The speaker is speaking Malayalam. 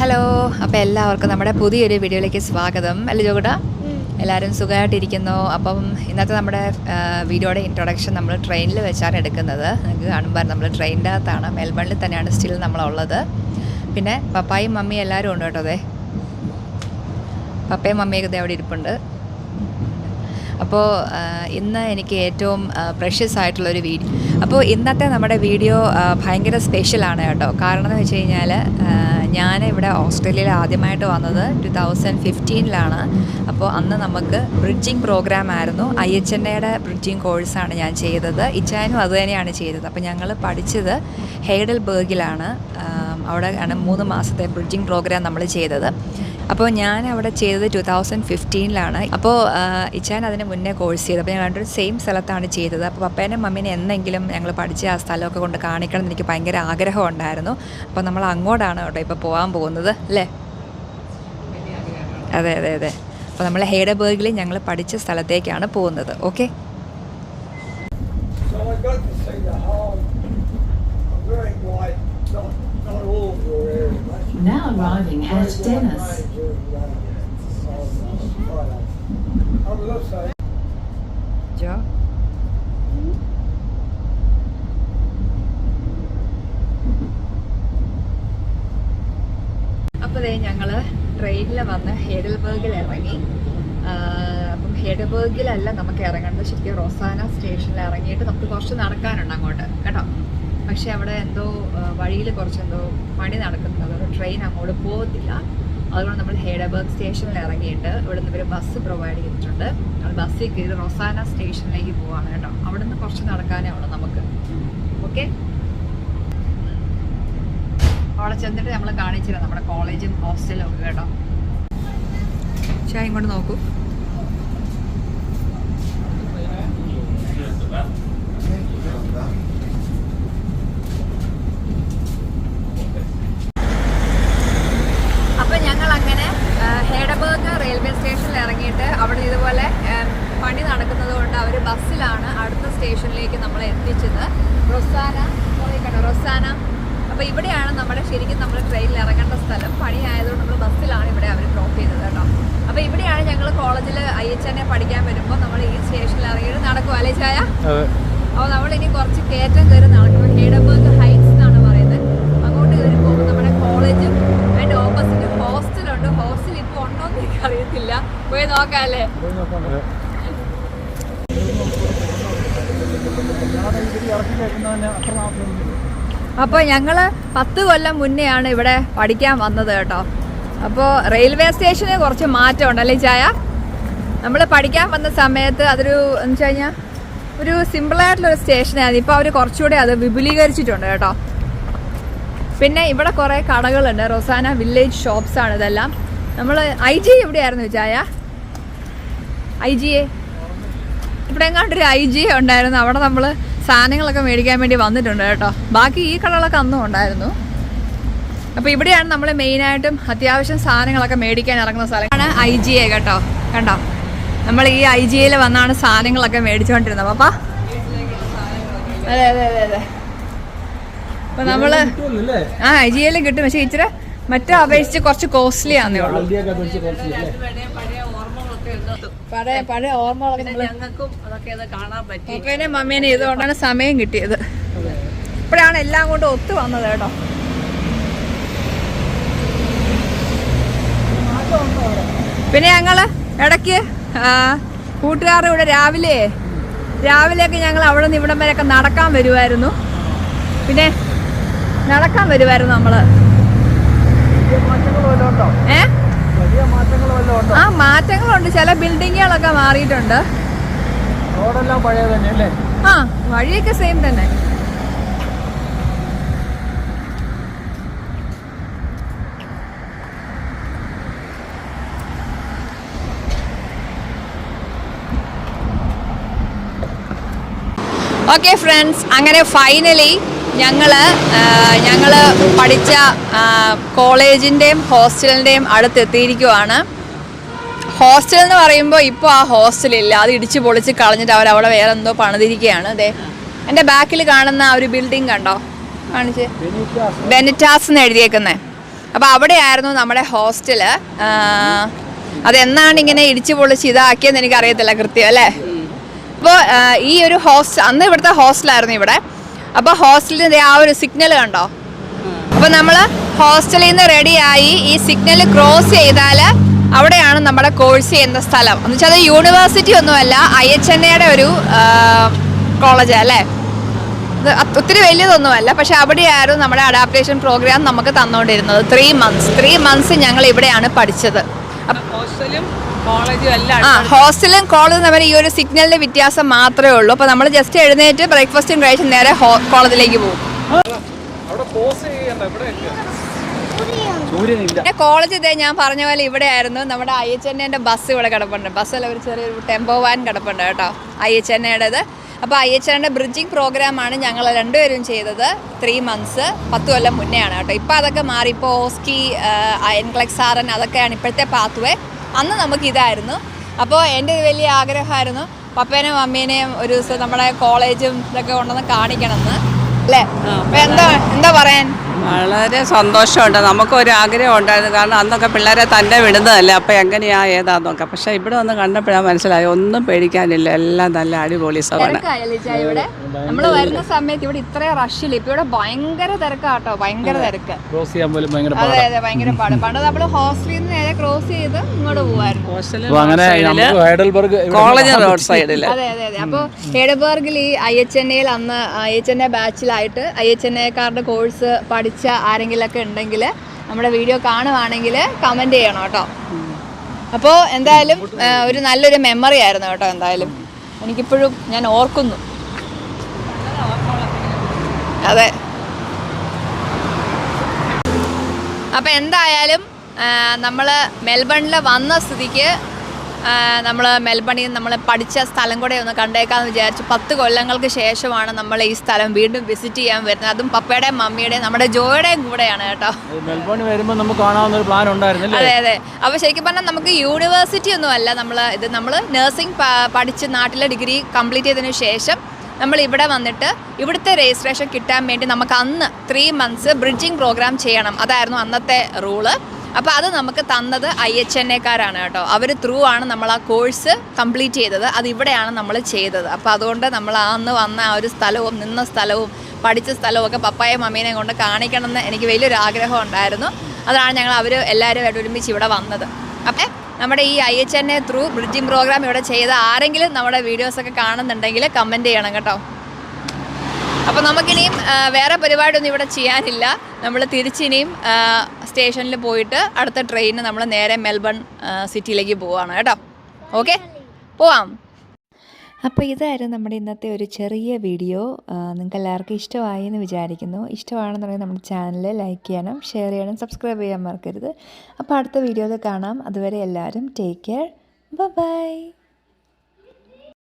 ഹലോ അപ്പോൾ എല്ലാവർക്കും നമ്മുടെ പുതിയൊരു വീഡിയോയിലേക്ക് സ്വാഗതം. അല്ലേ ജോഗുട എല്ലാവരും സുഖമായിട്ടിരിക്കുന്നു. അപ്പം ഇന്നത്തെ നമ്മുടെ വീഡിയോയുടെ ഇൻട്രൊഡക്ഷൻ നമ്മൾ ട്രെയിനിൽ വെച്ചാണ് എടുക്കുന്നത്. നിങ്ങൾക്ക് കാണുമ്പോൾ നമ്മൾ ട്രെയിനിന്റെ അകത്താണ്. മെൽബണിൽ തന്നെയാണ് സ്റ്റിൽ നമ്മളുള്ളത്. പിന്നെ പപ്പായും മമ്മിയും എല്ലാവരും ഉണ്ട് കേട്ടോ അതെ പപ്പയും മമ്മിയൊക്കെ അവിടെ ഇരിപ്പുണ്ട്. അപ്പോൾ ഇന്ന് എനിക്ക് ഏറ്റവും പ്രഷ്യസ് ആയിട്ടുള്ളൊരു വീഡിയോ അപ്പോൾ ഇന്നത്തെ നമ്മുടെ വീഡിയോ ഭയങ്കര സ്പെഷ്യലാണ് കേട്ടോ. കാരണം എന്ന് വെച്ച് കഴിഞ്ഞാൽ ഞാൻ ഇവിടെ ഓസ്ട്രേലിയയിൽ ആദ്യമായിട്ട് വന്നത് ടു തൗസൻഡ് ഫിഫ്റ്റീനിലാണ് അപ്പോൾ അന്ന് നമുക്ക് ബ്രിഡ്ജിങ് പ്രോഗ്രാം ആയിരുന്നു. ഐ എച്ച് എൻ എയുടെ ബ്രിഡ്ജിങ് കോഴ്സാണ് ഞാൻ ചെയ്തത്. ഇച്ചാനും അത് തന്നെയാണ് ചെയ്തത്. അപ്പോൾ ഞങ്ങൾ പഠിച്ചത് ഹെയ്ഡൽ ബേഗിലാണ് അവിടെ ആണ് മൂന്ന് മാസത്തെ ബ്രിഡ്ജിങ് പ്രോഗ്രാം നമ്മൾ ചെയ്തത്. അപ്പോൾ ഞാൻ അവിടെ ചെയ്തത് ടു തൗസൻഡ് ഫിഫ്റ്റീനിലാണ് അപ്പോൾ ഇച്ചാൻ അതിന് മുന്നേ കോഴ്സ് ചെയ്തത് അപ്പോൾ ഞാൻ രണ്ടും സെയിം സ്ഥലത്താണ് ചെയ്തത്. അപ്പോൾ പപ്പേനെ മമ്മീനെ എന്നെങ്കിലും ഞങ്ങൾ പഠിച്ച ആ സ്ഥലമൊക്കെ കൊണ്ട് കാണിക്കണം എന്ന് എനിക്ക് ഭയങ്കര ആഗ്രഹം ഉണ്ടായിരുന്നു അപ്പോൾ നമ്മൾ അങ്ങോട്ടാണ് കേട്ടോ ഇപ്പോൾ പോകാൻ പോകുന്നത് അല്ലേ? അതെ അതെ അതെ. അപ്പോൾ നമ്മൾ ഹേഡബർഗിൽ ഞങ്ങൾ പഠിച്ച സ്ഥലത്തേക്കാണ് പോകുന്നത്. Okay? Now arriving at Dennis. Also അപ്പോൾ ദേ ഞങ്ങൾ ട്രെയിനിൽ വന്ന് ഹേഡൽബർഗിൽ ഇറങ്ങി. അപ്പം ഹേഡൽബർഗിലല്ല നമുക്ക് ഇറങ്ങേണ്ടത്. ശരിക്കും റോസാന സ്റ്റേഷനിൽ ഇറങ്ങിയിട്ട് നമുക്ക് കുറച്ച് നടക്കാനുണ്ട് അങ്ങോട്ട്. കേട്ടോ? പക്ഷേ അവിടെ എന്തോ വഴിയിൽ കുറച്ച് എന്തോ പണി നടക്കുന്നുണ്ട്. അതുകൊണ്ട് ട്രെയിൻ അങ്ങോട്ട് പോകത്തില്ല അതുകൊണ്ട് നമ്മൾ ഹേഡബർഗ് സ്റ്റേഷനിൽ ഇറങ്ങിയിട്ട് ഇവിടെ നിന്ന് ഇവർ ബസ് പ്രൊവൈഡ് ചെയ്തിട്ടുണ്ട്. നമ്മൾ ബസ്സിൽ കയറി റൊസാന സ്റ്റേഷനിലേക്ക് പോവാണ് കേട്ടോ. അവിടെ നിന്ന് കുറച്ച് നടക്കാനേ ഉള്ളൂ നമുക്ക്. ഓക്കെ അവിടെ ചെന്നിട്ട് നമ്മൾ കാണിച്ചില്ല നമ്മുടെ കോളേജും ഹോസ്റ്റലും ഒക്കെ കേട്ടോ. ചായ ഇങ്ങോട്ട് നോക്കൂ അപ്പൊ ഞങ്ങൾ അങ്ങനെ ഹേഡബർഗ് റെയിൽവേ സ്റ്റേഷനിൽ ഇറങ്ങിയിട്ട് അവിടെ ഇതുപോലെ ഉം, പണി നടക്കുന്നത് കൊണ്ട് അവർ ബസ്സിലാണ് അടുത്ത സ്റ്റേഷനിലേക്ക് നമ്മളെ എത്തിച്ചത്. റൊസാന കണ്ടോ റൊസാന. അപ്പൊ ഇവിടെയാണ് നമ്മുടെ ശരിക്കും നമ്മൾ ട്രെയിനിൽ ഇറങ്ങേണ്ട സ്ഥലം. പണി ആയതുകൊണ്ട് നമ്മൾ ബസ്സിലാണ് ഇവിടെ അവർ ഡ്രോപ്പ് ചെയ്തത് കേട്ടോ. അപ്പൊ ഇവിടെയാണ് ഞങ്ങൾ കോളേജിൽ ഐ എച്ച് എന്നെ പഠിക്കാൻ വരുമ്പോൾ നമ്മൾ ഈ സ്റ്റേഷനിൽ ഇറങ്ങിയിട്ട് നടക്കും അല്ലേ ചായ? അപ്പോൾ നമ്മൾ ഇനി കുറച്ച് കയറ്റം കയറി നടക്കും ഹേഡബർഗ് ഹൈറ്റ്സ് എന്നാണ് പറയുന്നത്. അങ്ങോട്ട് കയറി പോകുമ്പോൾ നമ്മുടെ കോളേജും അതിന്റെ ഓപ്പോസിറ്റ് ഹോസ്റ്റലുണ്ട് ഹോസ്റ്റൽ ഇപ്പോൾ ഉണ്ടോ. എന്ന് എനിക്ക് അറിയത്തില്ല പോയി നോക്കാം. അല്ലേ അപ്പോൾ ഞങ്ങൾ പത്ത് കൊല്ലം മുന്നെയാണ് ഇവിടെ പഠിക്കാൻ വന്നത് കേട്ടോ. അപ്പോൾ റെയിൽവേ സ്റ്റേഷന് കുറച്ച് മാറ്റമുണ്ട് അല്ലേ ചായ? നമ്മൾ പഠിക്കാൻ വന്ന സമയത്ത് അതൊരു എന്ന് വെച്ച് കഴിഞ്ഞാൽ ഒരു സിമ്പിളായിട്ടുള്ളൊരു സ്റ്റേഷനായിരുന്നു. ഇപ്പോൾ അവർ കുറച്ചുകൂടെ അത് വിപുലീകരിച്ചിട്ടുണ്ട് കേട്ടോ. പിന്നെ ഇവിടെ കുറേ കടകളുണ്ട്. റൊസാന വില്ലേജ് ഷോപ്സ് ആണ് ഇതെല്ലാം. നമ്മൾ ഐ ജി എവിടെയായിരുന്നു ചായ? I G A? ഇവിടെ എങ്ങാണ്ടൊരു ഐ ജി ഉണ്ടായിരുന്നു. അവിടെ നമ്മൾ സാധനങ്ങളൊക്കെ മേടിക്കാൻ വേണ്ടി വന്നിട്ടുണ്ട് കേട്ടോ. ബാക്കി ഈ കടകളൊക്കെ അന്നും ഉണ്ടായിരുന്നു. അപ്പോൾ ഇവിടെയാണ് നമ്മൾ മെയിനായിട്ടും അത്യാവശ്യം സാധനങ്ങളൊക്കെ മേടിക്കാൻ ഇറങ്ങുന്ന സ്ഥലമാണ് ഐ ജി എ കേട്ടോ. കണ്ടോ? നമ്മൾ ഈ ഐ ജി എയിൽ വന്നാണ് സാധനങ്ങളൊക്കെ മേടിച്ചുകൊണ്ടിരുന്നത് പാപ്പാ അതെ അതെ അതെ അതെ. അപ്പൊ നമ്മൾ ആ ഐ ജി എയിലും കിട്ടും. പക്ഷെ ഇച്ചിരി മറ്റേ അപേക്ഷിച്ച് കുറച്ച് കോസ്റ്റ്ലി ആന്നേ ഉള്ളൂ. പഴയ പഴയ ഓർമ്മകളൊക്കെ ഞങ്ങൾക്കും അതൊക്കെ അത് കാണാൻ പറ്റി. പപ്പേനെ മമ്മേനെ ഇതുകൊണ്ടാണ് സമയം കിട്ടിയത്. ഇപ്പോഴാണ് എല്ലാം കൊണ്ട് ഒത്തു വന്നത് കേട്ടോ. പിന്നെ ഞങ്ങൾ ഇടയ്ക്ക് ആ, കൂട്ടുകാരുടെ കൂടെ രാവിലെ രാവിലെയൊക്കെ ഞങ്ങൾ അവിടെ നിന്ന് ഇവിടം വരെയൊക്കെ നടക്കാൻ വരുമായിരുന്നു പിന്നെ നടക്കാൻ വരുമായിരുന്നു നമ്മൾ. ഏ? ആ മാറ്റങ്ങളുണ്ട്. ചില ബിൽഡിങ്ങുകളൊക്കെ മാറിയിട്ടുണ്ട്. ആ വഴിയൊക്കെ സെയിം തന്നെ. ഓക്കെ ഫ്രണ്ട്സ് അങ്ങനെ ഫൈനലി ഞങ്ങൾ ഞങ്ങൾ പഠിച്ച കോളേജിന്റെയും ഹോസ്റ്റലിന്റെയും അടുത്തെത്തിയിരിക്കുവാണ്. ഹോസ്റ്റൽ എന്ന് പറയുമ്പോൾ ഇപ്പോൾ ആ ഹോസ്റ്റലില്ല അത് ഇടിച്ച് പൊളിച്ച് കളഞ്ഞിട്ട് അവർ അവിടെ വേറെ എന്തോ പണിതിരിക്കുകയാണ്. അതെ എന്റെ ബാക്കിൽ കാണുന്ന ആ ഒരു ബിൽഡിംഗ് കണ്ടോ? കാണിച്ച്. ബെനിറ്റാസ് എന്ന് എഴുതിയേക്കുന്നത് അപ്പോൾ അവിടെയായിരുന്നു നമ്മുടെ ഹോസ്റ്റൽ. അതെന്നാണ് ഇങ്ങനെ ഇടിച്ചു പൊളിച്ച് ഇതാക്കിയെന്ന് എനിക്കറിയത്തില്ല കൃത്യം അല്ലേ? അപ്പോൾ ഈ ഒരു ഹോസ്റ്റൽ അന്ന് ഇവിടുത്തെ ഹോസ്റ്റലായിരുന്നു ഇവിടെ. അപ്പോൾ ഹോസ്റ്റലിന്റെ ആ ഒരു സിഗ്നൽ കണ്ടോ? അപ്പോൾ നമ്മൾ ഹോസ്റ്റലിൽ നിന്ന് റെഡിയായി ഈ സിഗ്നൽ ക്രോസ് ചെയ്താൽ അവിടെയാണ് നമ്മുടെ കോഴ്സ് ചെയ്യുന്ന സ്ഥലം. എന്ന് വെച്ചാൽ അത് യൂണിവേഴ്സിറ്റി ഒന്നുമല്ല ഐ എച്ച് എൻ എയുടെ ഒരു കോളേജ് അല്ലേ ഒത്തിരി വലിയതൊന്നുമല്ല പക്ഷെ അവിടെയായിരുന്നു നമ്മുടെ അഡാപ്റ്റേഷൻ പ്രോഗ്രാം നമുക്ക് തന്നുകൊണ്ടിരുന്നത് ത്രീ മന്ത്സ് ത്രീ മന്ത്സ് ഞങ്ങൾ ഇവിടെയാണ് പഠിച്ചത്. ആ ഹോസ്റ്റലും കോളേജും തമ്മിൽ ഈ ഒരു സിഗ്നലിന്റെ വ്യത്യാസം മാത്രമേ ഉള്ളൂ. അപ്പൊ നമ്മൾ ജസ്റ്റ് എഴുന്നേറ്റ് ബ്രേക്ക്ഫാസ്റ്റും കഴിച്ച് നേരെ കോളേജിലേക്ക് പോകും. പിന്നെ കോളേജ് ഇതേ ഞാൻ പറഞ്ഞ പോലെ ഇവിടെ ആയിരുന്നു നമ്മുടെ ഐ എച്ച് എൻ എന്റെ ബസ് ഇവിടെ കിടപ്പുണ്ട്. ബസ്സിൽ ഒരു ചെറിയൊരു ടെമ്പോ വാൻ കിടപ്പുണ്ട് കേട്ടോ. ഐ എച്ച് എൻ എയുടേത് അപ്പോൾ ഐ എച്ച് ആറിന്റെ ബ്രിഡ്ജിങ് പ്രോഗ്രാമാണ് ഞങ്ങൾ രണ്ടുപേരും ചെയ്തത്. ത്രീ മന്ത്സ് പത്ത് കൊല്ലം മുന്നെയാണ് കേട്ടോ. ഇപ്പോൾ അതൊക്കെ മാറി. ഇപ്പോൾ ഓസ്കി എൻക്ലക്സ് ആറൻ അതൊക്കെയാണ് ഇപ്പോഴത്തെ പാത്വേ അന്ന് നമുക്കിതായിരുന്നു അപ്പോൾ എന്റെ ഒരു വലിയ ആഗ്രഹമായിരുന്നു. പപ്പേനെയും മമ്മീനെയും ഒരു ദിവസം നമ്മുടെ കോളേജും ഇതൊക്കെ കൊണ്ടുവന്ന് കാണിക്കണം എന്ന്. അല്ലേ? അപ്പോൾ എന്താ എന്താ പറയാൻ? വളരെ സന്തോഷമുണ്ട്. നമുക്കൊരു ആഗ്രഹം ഉണ്ടായിരുന്നു കാരണം അന്നൊക്കെ പിള്ളേരെ തന്നെ വിടുന്നതല്ലേ. അപ്പം എങ്ങനെയാ ഏതാന്നൊക്കെ പക്ഷേ ഇവിടെ വന്ന് കണ്ടപ്പോഴാണ് മനസ്സിലായി ഒന്നും പേടിക്കാനില്ല. എല്ലാം നല്ല അടിപൊളി സ്ഥലമാണ് തിരക്കായല്ലേ ഇവിടെ? നമ്മൾ വരുന്ന സമയത്ത് ഇവിടെ ഇത്രയും റഷില്ല ഇപ്പൊ ഇവിടെ ഭയങ്കര തിരക്കാട്ടോ. ഭയങ്കര തിരക്ക്. ക്രോസ് ചെയ്യാൻ പോലും ഭയങ്കര അതെ അതെ ഭയങ്കര പാട്. പണ്ട് നമ്മൾ ഹോസ്റ്റലിൽ നിന്ന് നേരെ ക്രോസ് ചെയ്ത് ഇങ്ങോട്ട് പോവായിരുന്നു. കോളേജ് റോഡ് സൈഡിൽ അതെ അതെ അതെ. അപ്പോൾ ഹെഡബർഗിൽ ഈ ഐ എച്ച് എൻ എയിൽ അന്ന് ഐ എച്ച് എൻ എ ബാച്ചിലായിട്ട് ഐ എച്ച് എൻ എക്കാരുടെ കോഴ്സ് പഠിച്ച ആരെങ്കിലൊക്കെ ഉണ്ടെങ്കിൽ നമ്മുടെ വീഡിയോ കാണുവാണെങ്കിൽ കമന്റ് ചെയ്യണം കേട്ടോ. അപ്പോൾ എന്തായാലും ഒരു നല്ലൊരു മെമ്മറി ആയിരുന്നു കേട്ടോ എന്തായാലും. എനിക്കിപ്പോഴും ഞാൻ ഓർക്കുന്നു. അതെ. അപ്പം എന്തായാലും നമ്മൾ മെൽബണിൽ വന്ന സ്ഥിതിക്ക് നമ്മൾ മെൽബണിൽ നിന്ന് നമ്മൾ പഠിച്ച സ്ഥലം കൂടെ ഒന്ന് കണ്ടേക്കാമെന്ന് വിചാരിച്ചു. പത്ത് കൊല്ലങ്ങൾക്ക് ശേഷമാണ് നമ്മൾ ഈ സ്ഥലം വീണ്ടും വിസിറ്റ് ചെയ്യാൻ വരുന്നത്. അതും പപ്പയുടെയും മമ്മിയുടെയും നമ്മുടെ ജോയുടെയും കൂടെയാണ് കേട്ടോ. മെൽബോണിൽ വരുമ്പോൾ നമുക്ക് കാണാവുന്ന ഒരു പ്ലാൻ അതെ അതെ. അപ്പോൾ ശരിക്കും പറഞ്ഞാൽ നമുക്ക് യൂണിവേഴ്സിറ്റി ഒന്നും അല്ല. നമ്മൾ ഇത് നമ്മൾ നഴ്സിംഗ് പഠിച്ച് നാട്ടിലെ ഡിഗ്രി കംപ്ലീറ്റ് ചെയ്തതിനു ശേഷം നമ്മൾ ഇവിടെ വന്നിട്ട് ഇവിടുത്തെ രജിസ്ട്രേഷൻ കിട്ടാൻ വേണ്ടി നമുക്ക് അന്ന് ത്രീ മന്ത്സ് ബ്രിഡ്ജിംഗ് പ്രോഗ്രാം ചെയ്യണം. അതായിരുന്നു അന്നത്തെ റൂൾ അപ്പോൾ അത് നമുക്ക് തന്നത് ഐ എച്ച് എൻ എക്കാരാണ് കേട്ടോ. അവർ ത്രൂ ആണ് നമ്മൾ ആ കോഴ്സ് കംപ്ലീറ്റ് ചെയ്തത്. അത് ഇവിടെയാണ് നമ്മൾ ചെയ്തത്. അപ്പോൾ അതുകൊണ്ട് നമ്മൾ അന്ന് വന്ന ആ ഒരു സ്ഥലവും നിന്ന സ്ഥലവും പഠിച്ച സ്ഥലവും ഒക്കെ പപ്പായും മമ്മീനെയും കൊണ്ട് കാണിക്കണം കാണിക്കണമെന്ന് എനിക്ക് വലിയൊരു ആഗ്രഹം ഉണ്ടായിരുന്നു. അതാണ് ഞങ്ങൾ അവർ എല്ലാവരും ഒരുമിച്ച് ഇവിടെ വന്നത്. അപ്പം നമ്മുടെ ഈ I H N A through bridging program ഇവിടെ ചെയ്ത ആരെങ്കിലും നമ്മുടെ വീഡിയോസൊക്കെ കാണുന്നുണ്ടെങ്കിൽ കമന്റ് ചെയ്യണം കേട്ടോ. അപ്പോൾ നമുക്കിനിയും വേറെ പരിപാടിയൊന്നും ഇവിടെ ചെയ്യാനില്ല. നമ്മൾ തിരിച്ചിനിയും സ്റ്റേഷനിൽ പോയിട്ട് അടുത്ത ട്രെയിനിന് നമ്മൾ നേരെ മെൽബൺ സിറ്റിയിലേക്ക് പോവാണ് കേട്ടോ. ഓക്കെ? പോവാം. അപ്പോൾ ഇതായിരുന്നു നമ്മുടെ ഇന്നത്തെ ഒരു ചെറിയ വീഡിയോ. നിങ്ങൾക്ക് എല്ലാവർക്കും ഇഷ്ടമായി എന്ന് വിചാരിക്കുന്നു. ഇഷ്ടമാണെന്നുണ്ടെങ്കിൽ നമ്മുടെ ചാനൽ ലൈക്ക് ചെയ്യണം ഷെയർ ചെയ്യണം സബ്സ്ക്രൈബ് ചെയ്യാൻ മറക്കരുത്. അപ്പോൾ അടുത്ത വീഡിയോയിൽ കാണാം. അതുവരെ എല്ലാവരും ടേക്ക് കെയർ. ബൈ.